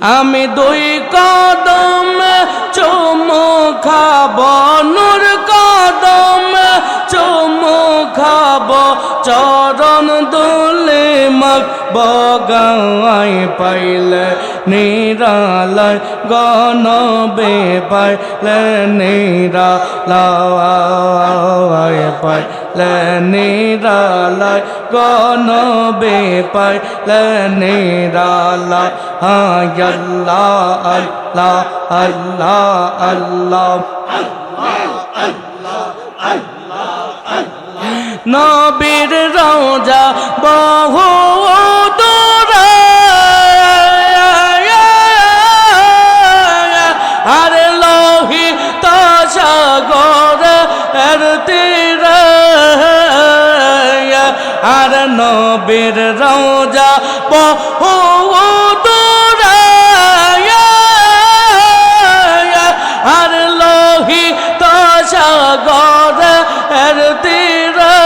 আমি দুই কদম চুমু খাব, নূর কদম চুমু খাব, চরণ দুলে মগ বগাই পাইলে, নিরালয় গণবে পাইলে, নিরালয় পাইলে। নিরালয় গণবে পাইলে নিরালয় আল্লাহ আল্লাহ আল্লাহ আল্লাহ। নবীর রোজা বহু নবীর রোজা বহু দূরে আর লোহি তাসাগর এর তীরে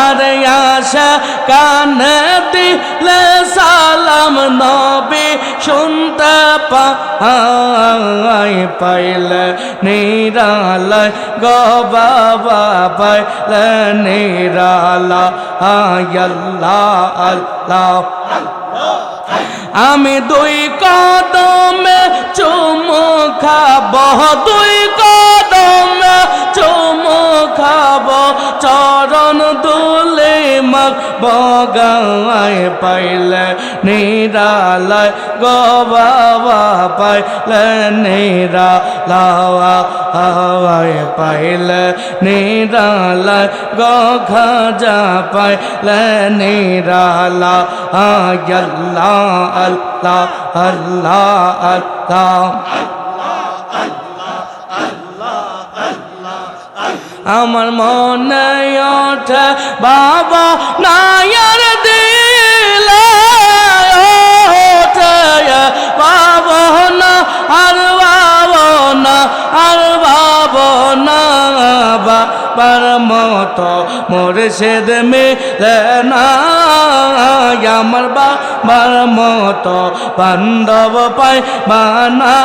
আর আশা কানে দিলে সালাম নবী শুনতে পাই পাইলে নিরালয় গো বাবা পাইলে নিরালা। আল্লাহ আল্লাহ। আমি দুই কদমে বগাই পাইলে নিরালয়, গো বাবা পাইলে নিরালয় পাইলে নিরালয়, গো খাজা পাইলে নিরালা আল্লাহ আল্লাহ আল্লাহ আল্লাহ। আমার মনে ওঠে বাবা নায়ার বাবার মতো মোরশেদ মিলে না আমার বাবার মতো বান্ধব পাই বানা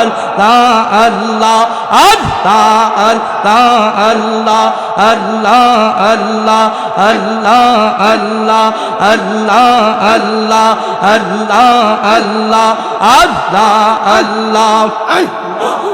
আল্লাহ আল্লাহ আল্লাহ আল্লাহ আল্লাহ আল্লাহ আল্লাহ আল্লাহ আল্লাহ আল্লাহ আল্লাহ আল্লাহ আল্লাহ আল্লাহ আমার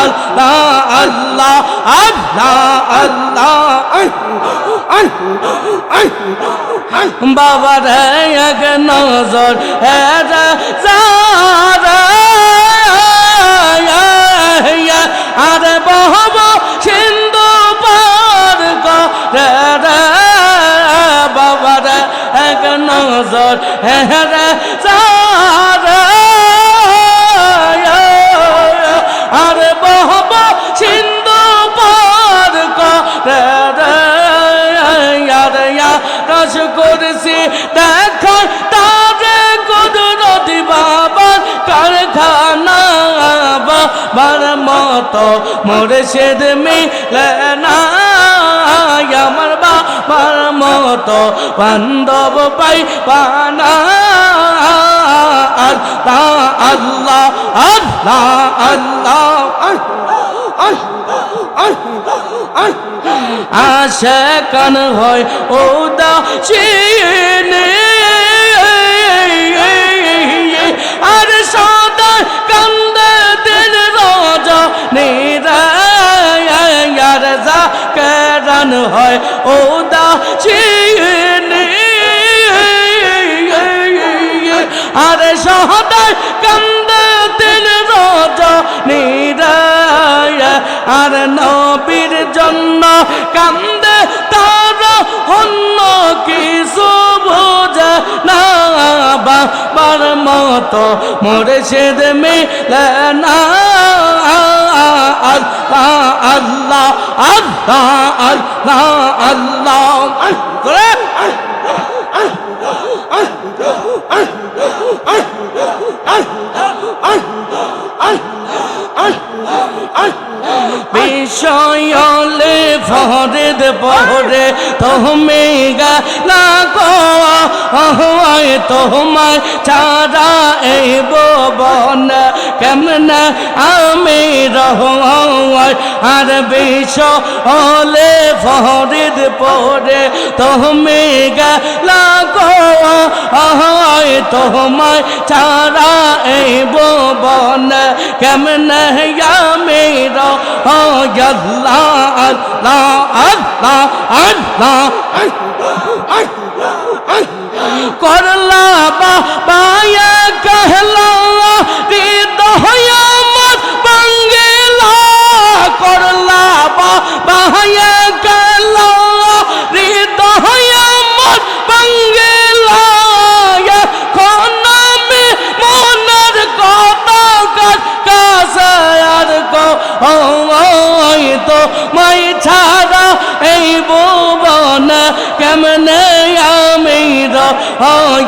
আল্লাহ আল্লাহ আল্লাহ আল্লাহ বাবার এক নজর হেরা আরে বহব সিন্ধু পার করে বাবার এক নজর হেরা করছি দেখা তারে কুদরতি বাবার কারখানা বাবার মতো। মোরে সেদ মিলে না, আমার বাবার মতো। বান্ধব পাই পানা আল্লাহ আল্লাহ আল্লাহ আল্লাহ। আশা কান হয় ও দাসিনী আর সদা কান্দে দিল রাজা নিরায়ার যা কেরান হয় ও দাসিনী আর সদা কান্দে দিল রাজা নিরায়। আর নবীর জন্য কান্দে তারা অন্য কিছু বোঝে না বাবার মতো মরেছেদ মেলে না আল্লাহ আল্লাহ আল্লাহ আল্লাহ আল্লাহ করে বিষয়লে ফহরে দে পহরে তোমে গালা গো হয় তোমায় ছাড়া এই বন কেমন আমি রহ আর বিষয়লে ফরিদ পরে তুমি গালা গো হয় তোমায় ছাড়া এই বন কেমন আমি রহ আল্লাহ আল্লাহ আল্লাহ আল্লাহ। করলা বাবায়া কহলা দিদ হয়া মত বাঙ্গেলা। করলা বাবায়া কহলা দিদ হয়া মত বাঙ্গেলা। খনামে মনার কথা কাজ কাজ আর গো তো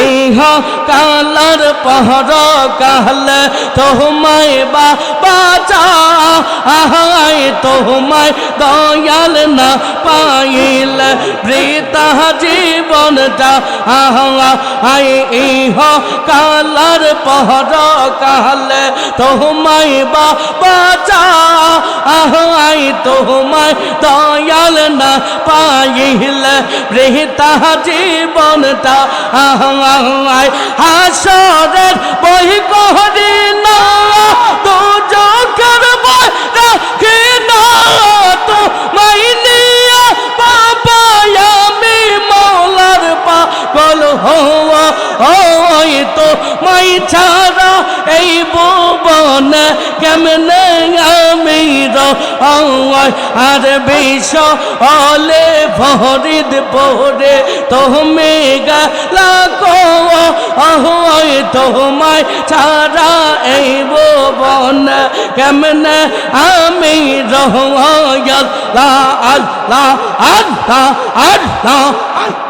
ইহ কালার পহর কাল তোমায় বা বাচা আহাই তোমায় দয়াল না পাইল বৃতা জীবনটা আহা আই ইহ কালার পহর কাল তোমায় বা বাচা আহাই তোমায় না পাইল বৃতা জীবনটা হাসরের বই করি না। তো চোখের বই না। তো মাইনিয়া বাবা আমি মৌলার পাগল তো মাই ছাড়া এই ভুবন কেমনে আমি আর বিষ অলে ভরিদ পরে তুমি গালা তোমায় ছাড়া এই ভুবন কেমনে আমি রয় আল্লাহ আল্লাহ আল্লাহ আল্লাহ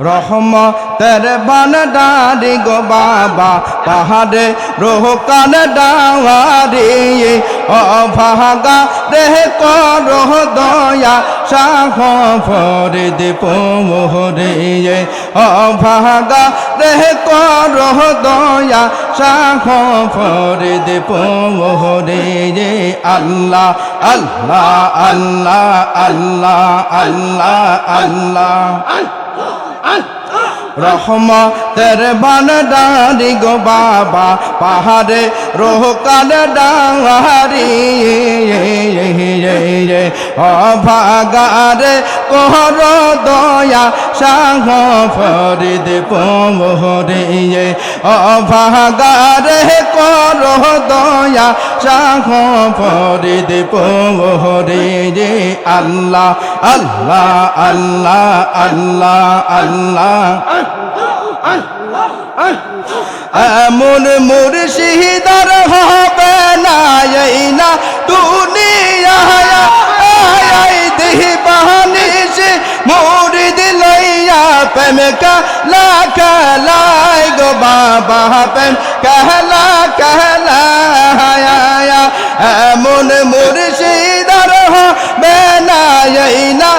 রহমতের বানডারি গো বাবা, পাহাড়ে রোহকান ডাওয়ারি অভাগা রে করহ দয়া শাহ ফরিদ পোহরে অভাগা রে করহ দয়া শাহ ফরিদ পোহরে, আল্লাহ আল্লাহ আল্লাহ আল্লাহ আল্লাহ আল্লাহ। 啊 রহমতের বানডারি গো বাবা, পাহাড়ে রোহকাল ডাহারি। অভাগারে কোহর দয়া সাহ ফরিদ পোহরে। অভাগারে কর দয়া সাহ ফরিদ পোহরে। আল্লাহ আল্লাহ আল্লাহ আল্লাহ আল্লাহ। এমন মুর্শিদার হবে না, এই না দুনিয়া দেহি বাহানি সে মুরিদ লইয়া প্রেম কালা কালাই গো বাবা, প্রেম কালা কালায়া এমন মুর্শিদার হবে না, এই না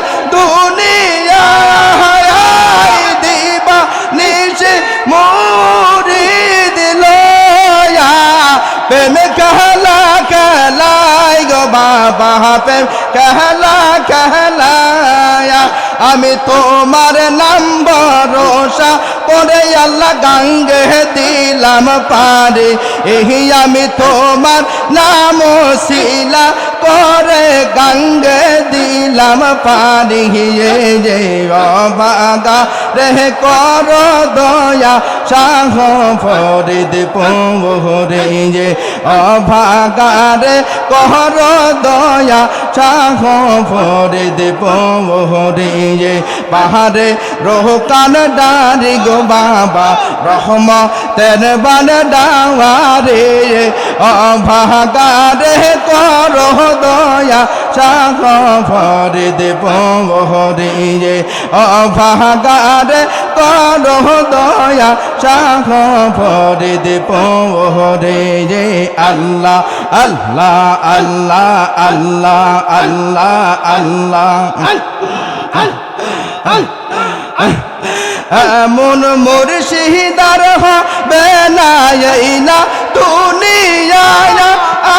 कहला कहलाय गो बाबा प्रेम कहला कहलाया আমি তোমার নাম ভরসা করে আল্লাহ গাঙ্গে দিলাম পারে। এই আমি তোমার নাম শিলা করে গঙ্গে দিলাম পারি। এ যে অবাগা রে কর দয়া সাহ ফরিদ পোরে। যে অভাগা রে কর দয়া সাহ ফরিদ পোরে। যে পাহাড়ে রোকান ডারি গো বাবা রহম তের বান ডাওয়ারে অভাগা রে কর দয়া সাহ ফরিদ পোরে যে অভাগা রে কর দয়া সাহ ফরিদ পোরে যে আল্লাহ আল্লাহ আল্লাহ আল্লাহ আল্লাহ আল্লাহ এমন মুর্শিদার হবে না, এই না দুনিয়ায়।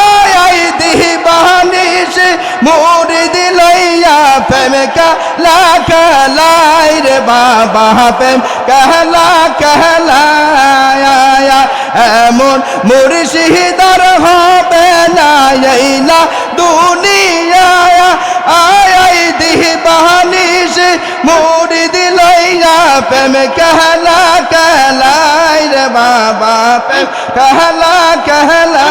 আয় আয় দিবানি সে মুরিদ লইয়া প্রেম কালা কালাই রে বাবা, প্রেম কালা কালায় এমন মুর্শিদার হবে না, এই না দুনিয়ায়। আয় আয় দিবানি সে মুরিদ প্রেম কহলা কহলাই রে বাবা, প্রেম কহলা কহলা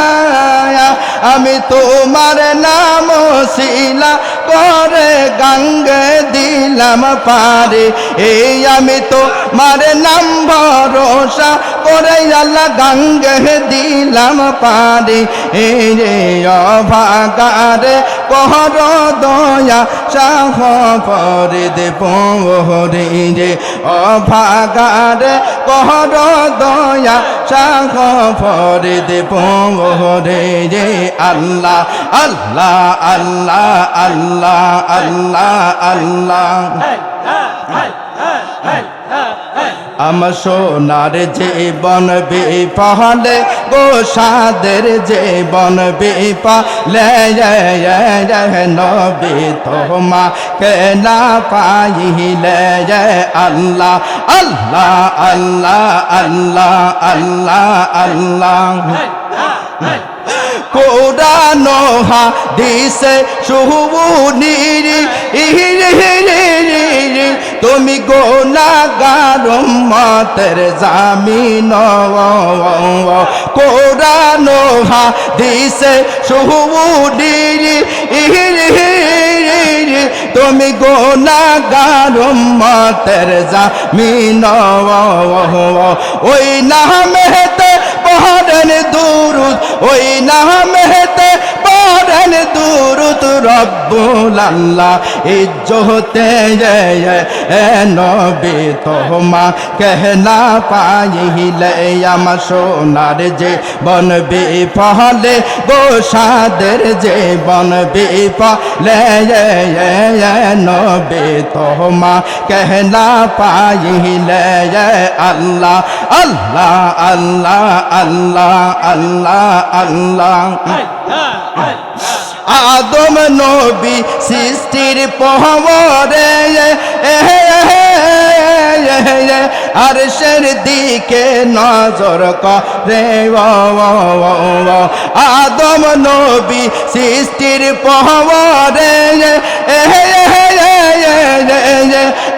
আমি তোমার নাম শিলা করে গঙ্গ দিলাম পারে। এই আমি তো মার নাম ভরসা করে আল্লাহ গঙ্গ দিলাম পারে। এই রে অভাগারে কহর দয়া সাহ পরে দেব রে অভাগারে কহর দয়া সাহ পরে দেব রে রে আল্লাহ আল্লাহ আল্লাহ আল্লাহ আল্লাহ আল্লাহ আমার সোনার জীবন বিপালে গোসাদের জীবন বিপালে নবী তোমা কে না পাইলে আল্লাহ আল্লাহ আল্লাহ আল্লাহ আল্লাহ আল্লাহ। কোরআনো হাদিসে শুহুনিরি ইহিরি তুমি গোনাগার মতের জামিন কোরআনো হাদিসে শুহুনিরি ইহিরি তুমি গো গোনাগার মতের জামিন ওই নামেতে পড়েন দুরুদ, ওই নামেতে পড়েন দুরুদ রব্বুল আল্লাহ, ইজ্জতে নবী তোমা কেহনা পাইলে আমার সোনার যে বন বিফলে, গোসাদের যে বন বিফলে নবী তোমা কেহনা পাইলে আল্লাহ আল্লাহ আল্লাহ আল্লাহ আল্লাহ আল্লাহ। আদম নবী সৃষ্টির পহরে আর সের দিকে নজর করে আদম নবী সৃষ্টির পহরে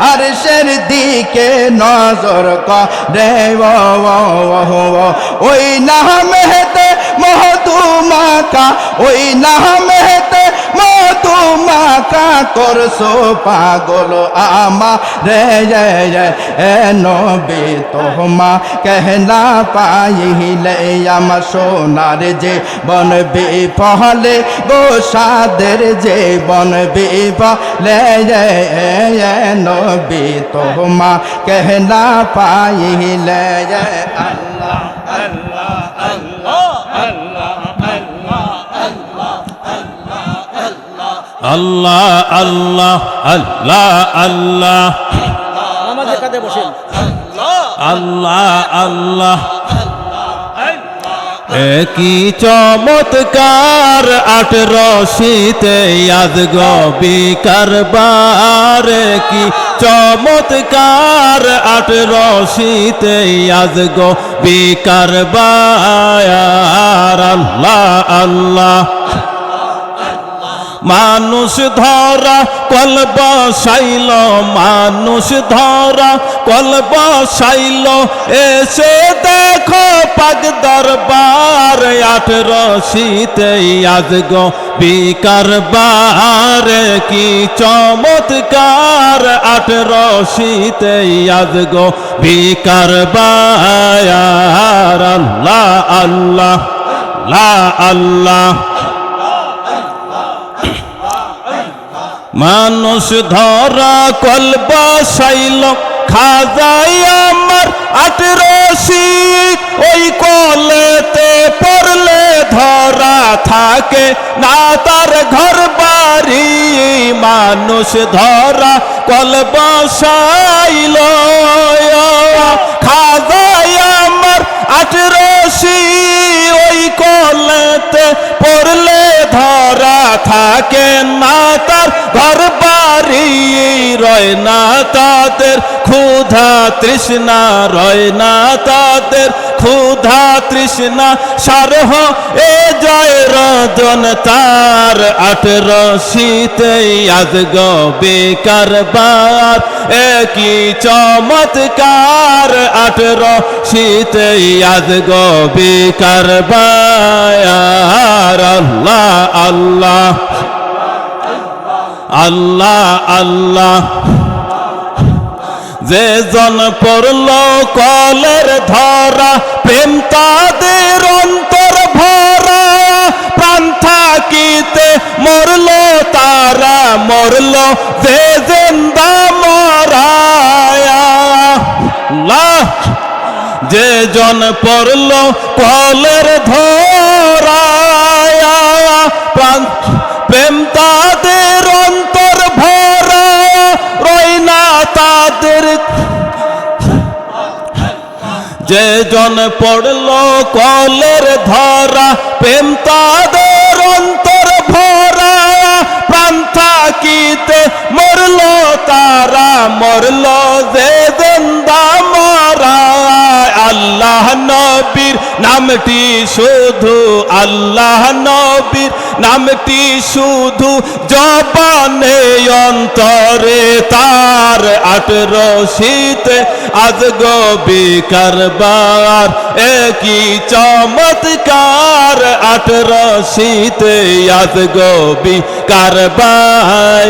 আর সের দিকে নজর করে ওই নামেতে মহতুমাকা ওই নামেতে মধুমাকা করছ পাগল আমা। রে এ নবী তোমা কেহনা পাইলে আমার সোনার যে বন বিফলে, গোসাদের যে বন বিফলে নবী তোমা কেহনা পাইলে আল্লাহ আল্লাহ। আল্লাহ আল্লাহ আল্লাহ বসেন। আল্লাহ আল্লাহ। একই চমৎকার আট রশিতে আজ গবি কারবার কি চমৎকার আট রশিতে আজ গবি কারবার আল্লাহ আল্লাহ। মানুষ ধরা, কল বসাইল, মানুষ ধরা, কল বসাইল। এসে দেখো পাগ দরবার আট রশিতে আজ গো বিকার বার কি চমৎকার, আট রশিতে আজ গো বিকার বার আল্লাহ আল্লাহ লা আল্লাহ। মানুষ ধরা কল বসাইল খাজাই আমার আট রশি। ওই কলেতে পড়লে ধরা থাকে, না তার ঘর বাড়ি। মানুষ ধরা কল বসাইল খাজাই আমার আট রশি। ওই কলেতে পড়লে থাকে না তার ঘর বাড়ি রয় না তাদের। ক্ষুধা তৃষ্ণা রয় না তাদের। ক্ষুধা তৃষ্ণা সারহ এ জয় রজন তার। আট রশিতে আজ গবে কারবার একই চমৎকার আট রশিতে আজ গবে কারবার আল্লাহ আল্লাহ। আল্লাহ আল্লাহ। যে জন পড়ল কলের ধরা, প্রেম তাদের অন্তর ভরা। প্রাণ থাকিতে মরল, তারা মরল, যে জেন্দা মরায়া। যে জন পড়ল কলের প্রাণ, প্রেম তাদের যে জন পড়ল কলের ধরা, প্রেম তাদের অন্তর ভরা প্রাণ থাকিতে মরল তারা, মরল যে জিন্দা আল্লাহ নবীর নামটি শুধু আল্লাহ নবীর নামটি শুধু জবানে অন্তরে তার আট রশিতে আজ গবি কারবার। একই চমৎকার আট রশিতে আজ গবি কারবার।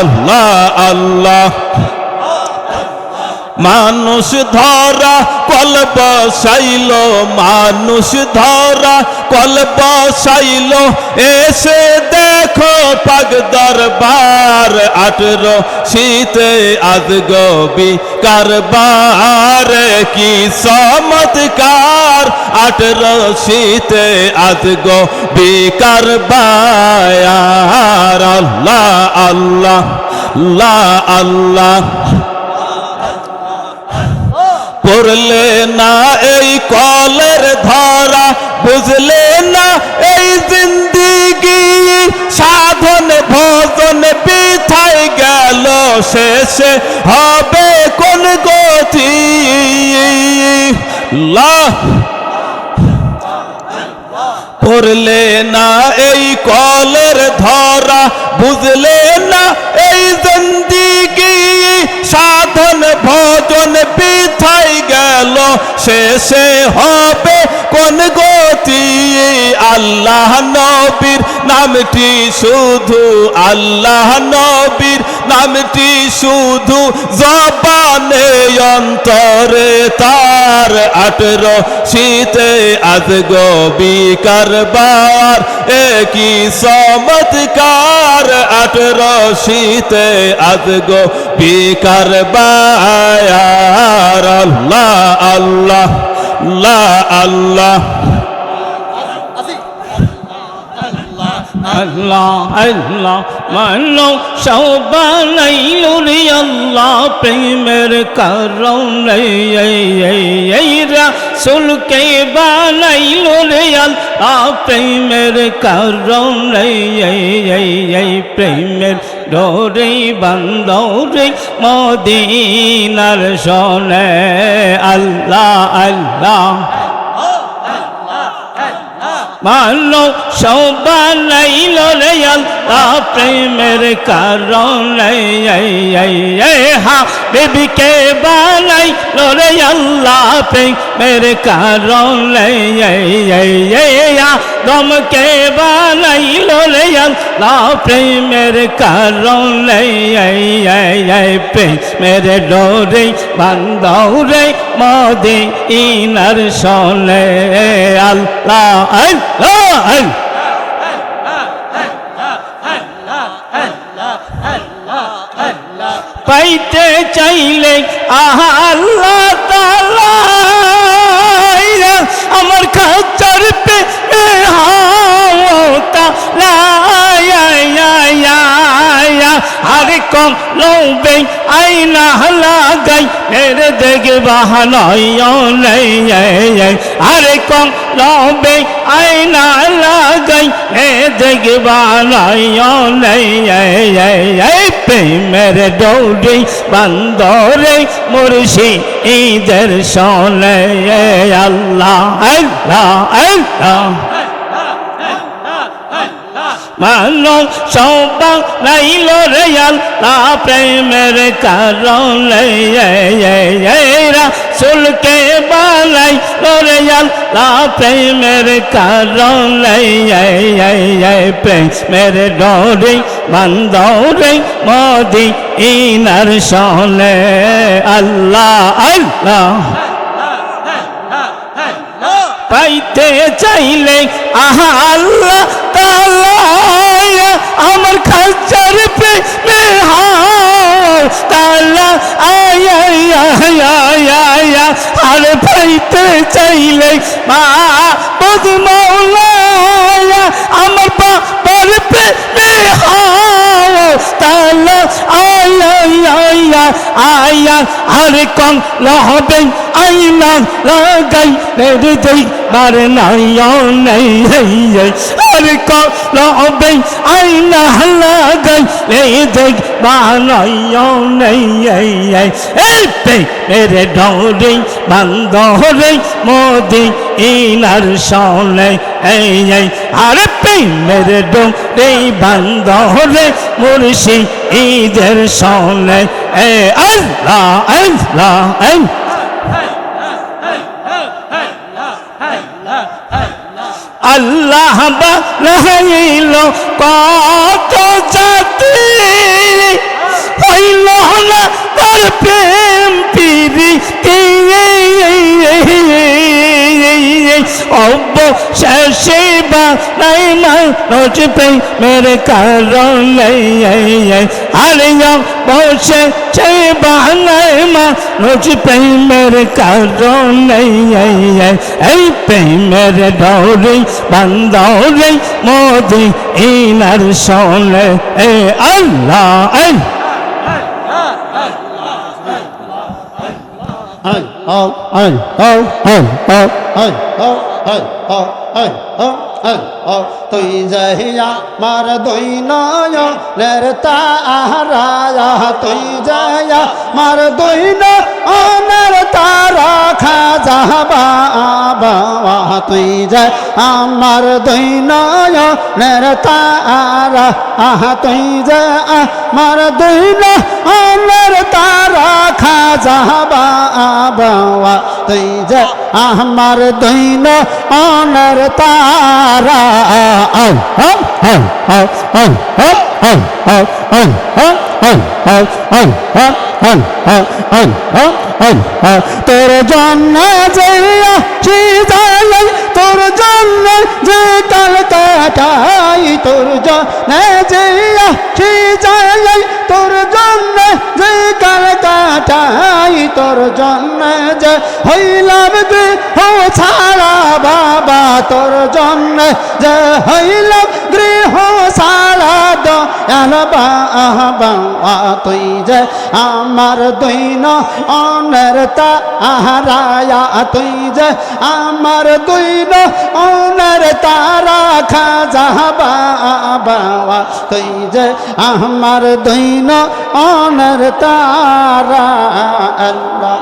আল্লাহ আল্লাহ। মানুষ ধরা, কল বসাইল, মানুষ ধরা, কল বসাইল। এসে দেখো পাগ দরবার, আঠেরো শীতে আজ গবি কারবার। কি চমৎকার, আঠেরো শীতে আজ গবি কারবার। আল্লাহ আল্লাহ আল্লাহ আল্লাহ। পড়লে না এই কলের ধরা, বুঝলে না এই জিন্দিগি? সাধন, ভোজন পিঠাই গেল শেষে, হবে কোন গতি? পড়লে না এই কলের ধরা বুঝলে না এই জিন্দিগি, সাধন ভোজন পিঠাই গেল, শেষে হবে কোন গতি? আল্লাহ নবীর নামটি শুধু, আল্লাহ নবীর নামটি শুধু জবানে অন্তরে তার আঠেরো শীতে আজ গবি কারবার একই চমৎকার আঠেরো শীতে আজ গবি কারবার আল্লাহ আল্লাহ লা আল্লাহ। আল্লাহ আল্লাহ। মানো সবানাইল রে আল্লাহ প্রেমের কারণে এই রাসুলকে বানাইল রে আল্লাহ প্রেমের কারণে এই প্রেমের ডোরে বান্দরে মদিনার শোনে আল্লাহ আল্লাহ। মানো সবানাইল রেয়াল তা প্রেমের কারণে হা। বেবিকে বানাইল রে আল্লাহ প্রেমের কারণে দমকে বানাইল রে আল্লাহ, প্রেমের কারণে প্রেমের ডোরে বান্দরে মদি ইনার শোনে। আল্লাহ আল্লাহ আল্লাহ, পাইতে চাইলে আহা আল্লাহ তাআলা আমার খাচার আরে কম লৌবে আইনা লাগাই মেরে দেখে বাহানয় আরে কম লৌবে আইনা লাগাই মে দেখে বাহানয় প্রেমের দৌড়ি বান্দরে মুর্শি ঈদের শোনে আল্লাহ আল্লাহ আল্লাহ মানো সবা লাইল রে আল্লাহ প্রেমের কারণে রাসুলকে বালাই রে আল্লাহ প্রেমের কারণে প্রেমের ডরে বান্দরে মোদি ইনার শোনে আল্লাহ আল্লাহ। পাইতে চাইলে আহা আল্লাহ তাআলা আমার খাচার পে তালা আয়া আয়া আর পাইতে চাইলে মা বদ মৌলায়া আমার বাবার পে তালা আয়া আয়া আর কম লহবে আইনা লাগাই রে দেই বার নাই নাই আর কম লহবে আইনা লাগাই রে দেই মেরে ডরে বান্দরে মোদি ইনার শোনে এই এই আরে মেরে ডরে বান্দরে মুর্শি ঈদের শোনে এ আল্লাহ আল্লাহ আল্লাহ আল্লাহ বানাইল কত জাতি হইল না তার প্রেম পিরি। অবশেষে বানাই মানুষ প্রেমের কারণে। আলিয়া বসে সে বানাই মানুষ প্রেমের কারণে। এই প্রেমের ডৌরি বান্দরে, মোদি, ইনার শোনে এ আল্লাহ Hey! oh, Hey! oh, oh, oh, oh, oh, oh, oh, oh, oh, oh, oh, তুই যাইয়া মার দুই নয়নের তাহারা তুই যাইয়া মার দুই নয়নের তারা খাজা বাবা তুই যাই আমার দুই নয়নের তারা আহা তুই যা আমার দুই নয়নের তারা খাজা বাবা তুই যা আমার দুই নয়নের তারা তোর জন্য যে যাই তোর জন্য যে কাল কাটাই তোর জন্য যে যাই তোর জন্য যে কাল কাটাই তোর জন্য যে হইলাম দে হো ছাড়া বাবা, তোর জন্য যে হইলাম গৃহ সারা দয়াল বাবা, তুই যে আমার দৈন অনের তাহারায়া, তুই যে আমার দৈন অনের তারা খাজা বাবা, তুই যে আমার দৈন অনের তারা, আল্লাহ।